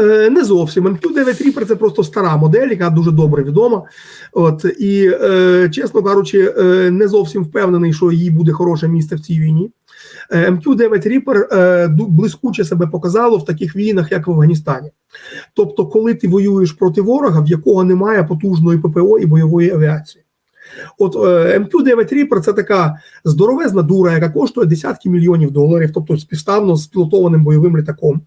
Е, Не зовсім. MQ9 Reaper – це просто стара модель, яка дуже добре відома. От і е, чесно кажучи, е, не зовсім впевнений, що їй буде хороше місце в цій війні. Е, MQ9 Reaper е, блискуче себе показало в таких війнах, як в Афганістані. Тобто, коли ти воюєш проти ворога, в якого немає потужної ППО і бойової авіації. От е, MQ-9 – це така здоровезна дура, яка коштує десятки мільйонів доларів, тобто співставно з пілотованим бойовим літаком.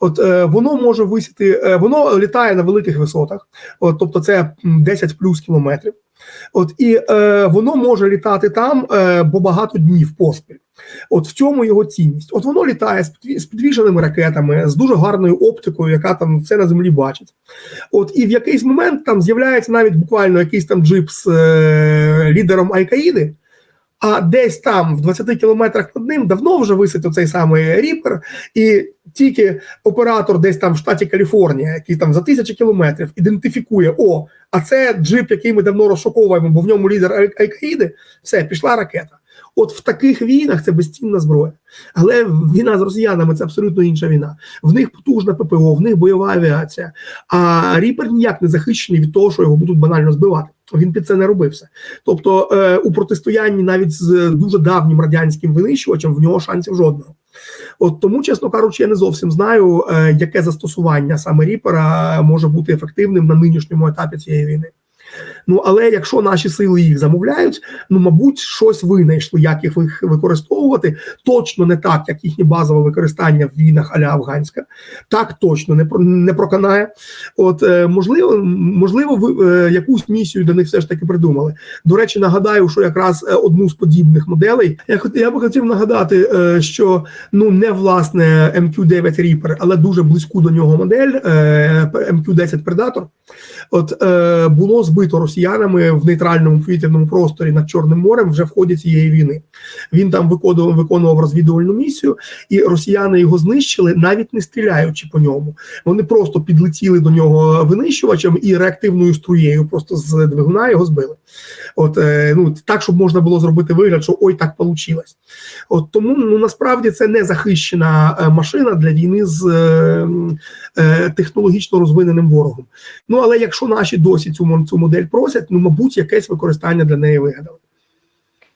От е, воно може висіти, е, воно літає на великих висотах, от, тобто це 10 плюс кілометрів. От і е, воно може літати там, е, бо багато днів поспіль. От в цьому його цінність. От воно літає з підві- з підвішеними ракетами, з дуже гарною оптикою, яка там все на землі бачить. От і в якийсь момент там з'являється навіть буквально якийсь там джип з е, лідером Аль-Каїди, а десь там, в 20 кілометрах над ним, давно вже висить оцей самий Ріпер, і тільки оператор десь там в штаті Каліфорнія, який там за тисячі кілометрів ідентифікує: о, а це джип, який ми давно розшуковуємо, бо в ньому лідер Аль- Аль-Каїди, все, пішла ракета. От в таких війнах це безцінна зброя. Але війна з росіянами це абсолютно інша війна. В них потужна ППО, в них бойова авіація. А Ріпер ніяк не захищений від того, що його будуть банально збивати. Він під це не робився. Тобто, е, у протистоянні навіть з дуже давнім радянським винищувачем в нього шансів жодного. От тому, чесно кажучи, я не зовсім знаю, е, яке застосування саме Ріпера може бути ефективним на нинішньому етапі цієї війни. Ну але якщо наші сили їх замовляють, ну мабуть, щось винайшли, як їх використовувати. Точно не так, як їхнє базове використання в війнах аля Афганська. Так точно не не проканає. От е, можливо, можливо, ви е, якусь місію для них все ж таки придумали. До речі, нагадаю, що якраз е, одну з подібних моделей я я би хотів нагадати, що ну не власне MQ-9 Reaper, але дуже близьку до нього модель е, MQ-10 Predator. От було збито росіянами в нейтральному повітряному просторі над Чорним морем вже в ході цієї війни. Він там виконував, виконував розвідувальну місію, і росіяни його знищили, навіть не стріляючи по ньому. Вони просто підлетіли до нього винищувачем і реактивною струєю, просто з двигуна його збили. От е, ну так, щоб можна було зробити вигляд, що ой, так вийшло. От тому ну насправді це не захищена е, машина для війни з е, е, технологічно розвиненим ворогом. Ну але якщо наші досі цю цю модель просять, ну мабуть, якесь використання для неї вигадали.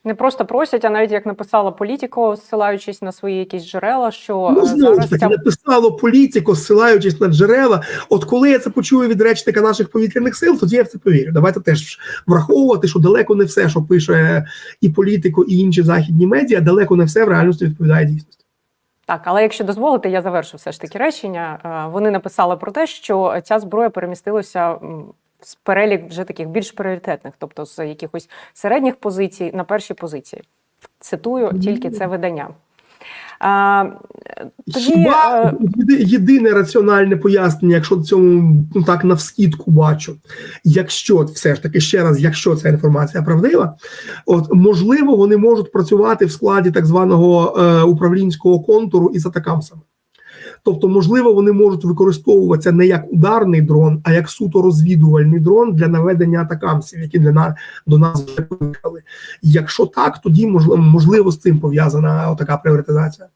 Не просто просять, а навіть як написала політико, ссилаючись на свої якісь джерела, що Ну е, знову зараз ж таки ця написало політико, ссилаючись на джерела. От коли я це почую від речника наших повітряних сил, тоді я в це повірю. Давайте теж враховувати, що далеко не все, що пише і політико, і інші західні медіа, далеко не все в реальності відповідає дійсності. Так, але якщо дозволите, я завершу все ж таки речення. Е, Вони написали про те, що ця зброя перемістилася перелік вже таких більш пріоритетних, тобто з якихось середніх позицій на перші позиції. Цитую тільки це видання. А, тоді, Хіба е, єдине раціональне пояснення, якщо цьому ну так навскідку бачу, якщо все ж таки ще раз, якщо ця інформація правдива, от можливо, вони можуть працювати в складі так званого е, управлінського контуру із атакамсами. Тобто, можливо, вони можуть використовуватися не як ударний дрон, а як суто розвідувальний дрон для наведення атакамсів, які для нас до нас вже приїхали. Якщо так, тоді можливо, можливо з цим пов'язана така пріоритизація.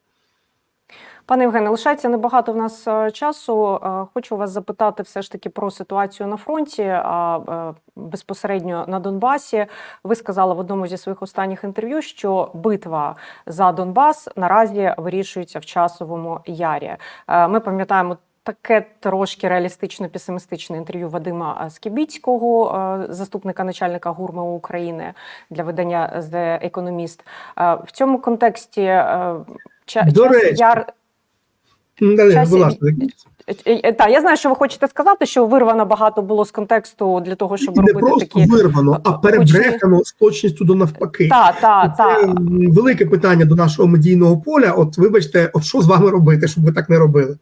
Пане Євгене, лишається небагато в нас е, часу. Е, Хочу вас запитати все ж таки про ситуацію на фронті, а е, безпосередньо на Донбасі. Ви сказали в одному зі своїх останніх інтерв'ю, що битва за Донбас наразі вирішується в часовому ярі. Ми пам'ятаємо. Таке трошки реалістично песимістичне інтерв'ю Вадима Скібіцького, заступника начальника ГУРМО України для видання The Economist. В цьому контексті ча- До речі, яр М, да, будь ласка, закінчіть. так, я знаю, що ви хочете сказати, що вирвано багато було з контексту для того, щоб І не робити просто такі. вирвано, а перебрехано з точністю до навпаки. Та, та, Це та. м, велике питання до нашого медійного поля. От вибачте, от що з вами робити, щоб ви так не робили?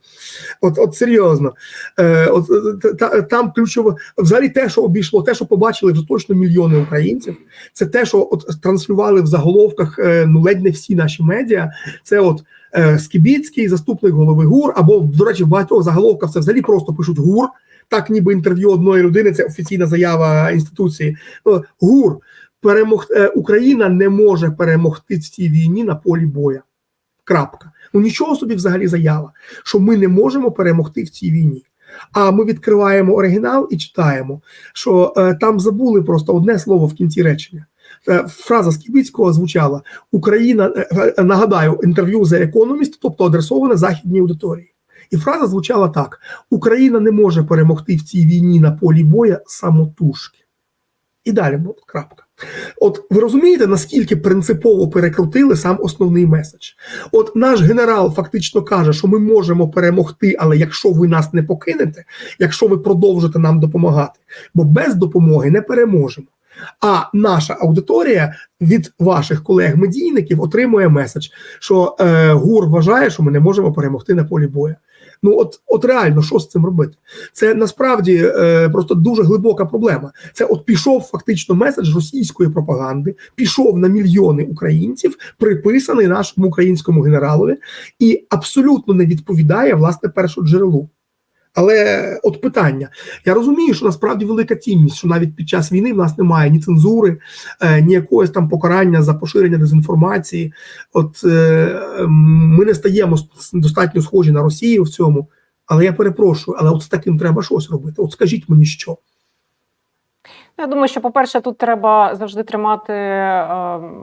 От, от серйозно, е, от е, та, там ключово взагалі те, що обійшло, те, що побачили вже точно мільйони українців. Це те, що от транслювали в заголовках е, ну ледь не всі наші медіа. Це от. Е, Скібіцький, заступник голови ГУР, або, до речі, в багатьох заголовках це взагалі просто пишуть ГУР, так ніби інтерв'ю одної людини, це офіційна заява інституції. Е, ГУР перемог е, Україна не може перемогти в цій війні на полі боя. Крапка. Ну нічого собі взагалі заява, що ми не можемо перемогти в цій війні. А ми відкриваємо оригінал і читаємо, що е, там забули просто одне слово в кінці речення. Е, фраза Скібіцького звучала: Україна е, е, нагадаю інтерв'ю The Economist, тобто адресоване західній аудиторії. І фраза звучала так: Україна не може перемогти в цій війні на полі боя самотужки. І далі було крапка. От ви розумієте, наскільки принципово перекрутили сам основний меседж? От наш генерал фактично каже, що ми можемо перемогти, але якщо ви нас не покинете, якщо ви продовжите нам допомагати, бо без допомоги не переможемо. А наша аудиторія від ваших колег-медійників отримує меседж, що е, ГУР вважає, що ми не можемо перемогти на полі боя. Ну от, от реально, що з цим робити? Це насправді е, просто дуже глибока проблема. Це от пішов фактично меседж російської пропаганди, пішов на мільйони українців, приписаний нашому українському генералові, і абсолютно не відповідає власне першоджерелу. Але от питання: я розумію, що насправді велика цінність, що навіть під час війни в нас немає ні цензури, е, ні якогось там покарання за поширення дезінформації. От е, ми не стаємо достатньо схожі на Росію в цьому. Але я перепрошую, але от з таким треба щось робити. От скажіть мені, що. Я думаю, що, по-перше, тут треба завжди тримати е,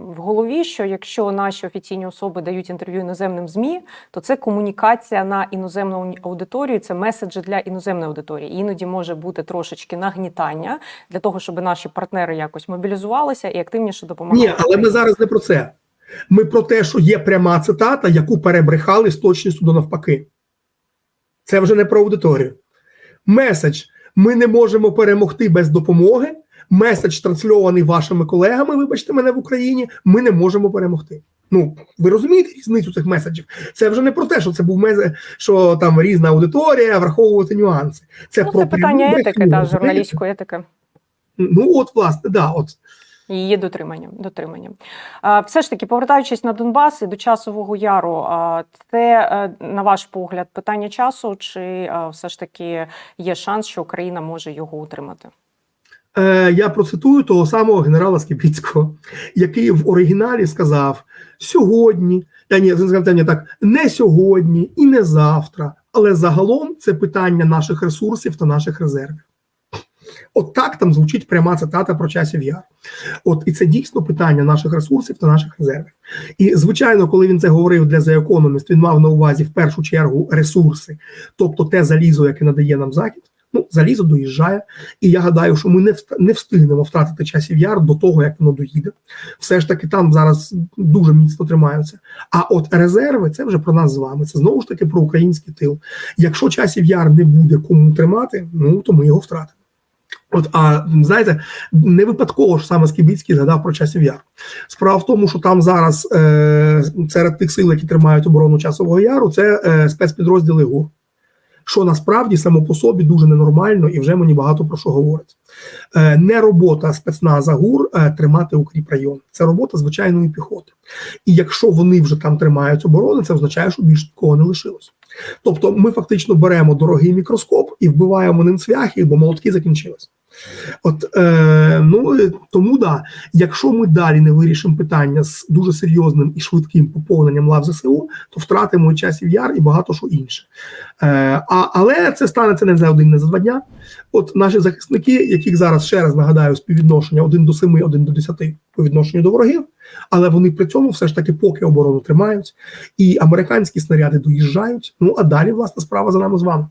в голові, що якщо наші офіційні особи дають інтерв'ю іноземним ЗМІ, то це комунікація на іноземну аудиторію, це меседжі для іноземної аудиторії. Іноді може бути трошечки нагнітання для того, щоб наші партнери якось мобілізувалися і активніше допомагали. Ні, але ми зараз не про це. Ми про те, що є пряма цитата, яку перебрехали з точністю до навпаки. Це вже не про аудиторію. Меседж: ми не можемо перемогти без допомоги. Меседж трансльований вашими колегами, вибачте мене в Україні. Ми не можемо перемогти. Ну ви розумієте різницю цих меседжів? Це вже не про те, що це був меседж, що там різна аудиторія, враховувати нюанси. Це ну, про це питання етики та журналістської етики. Ну от власне, да, от Її дотримання. дотримання. Все ж таки, повертаючись на Донбас і до часового яру, це, е, на ваш погляд, питання часу, чи все ж таки є шанс, що Україна може його утримати? Е, я процитую того самого генерала Скібіцького, який в оригіналі сказав сьогодні, та ні, ні, так не сьогодні і не завтра, але загалом це питання наших ресурсів та наших резервів. От так там звучить пряма цитата про часів яр. От і це дійсно питання наших ресурсів та наших резервів. І звичайно, коли він це говорив для The Economist, він мав на увазі в першу чергу ресурси, тобто те залізо, яке надає нам захід. Ну, залізо доїжджає, і я гадаю, що ми не не встигнемо втратити часів яр до того, як воно доїде. Все ж таки, там зараз дуже міцно тримаються. А от резерви це вже про нас з вами. Це знову ж таки про український тил. Якщо часів яр не буде кому тримати, ну то ми його втратимо. От, а знаєте, не випадково ж саме Скібіцький згадав про часів яр. Справа в тому, що там зараз е, серед тих сил, які тримають оборону часового яру, це е, спецпідрозділи ГУР. Що насправді само по собі дуже ненормально і вже мені багато про що говорить. Е, не робота спецназа ГУР е, тримати укріп район. Це робота звичайної піхоти. І якщо вони вже там тримають оборону, це означає, що більше такого не лишилось. Тобто ми фактично беремо дорогий мікроскоп і вбиваємо ним цвяхи, бо молотки закінчились. От е, ну тому да, якщо ми далі не вирішимо питання з дуже серйозним і швидким поповненням лав ЗСУ, то втратимо часів яр і багато що інше. Е, а, але це станеться не за один, не за два дня. От наші захисники, яких зараз ще раз нагадаю, співвідношення 1 до 7, 1 до 10 по відношенню до ворогів, але вони при цьому все ж таки поки оборону тримають, і американські снаряди доїжджають. Ну а далі власна справа за нами з вами.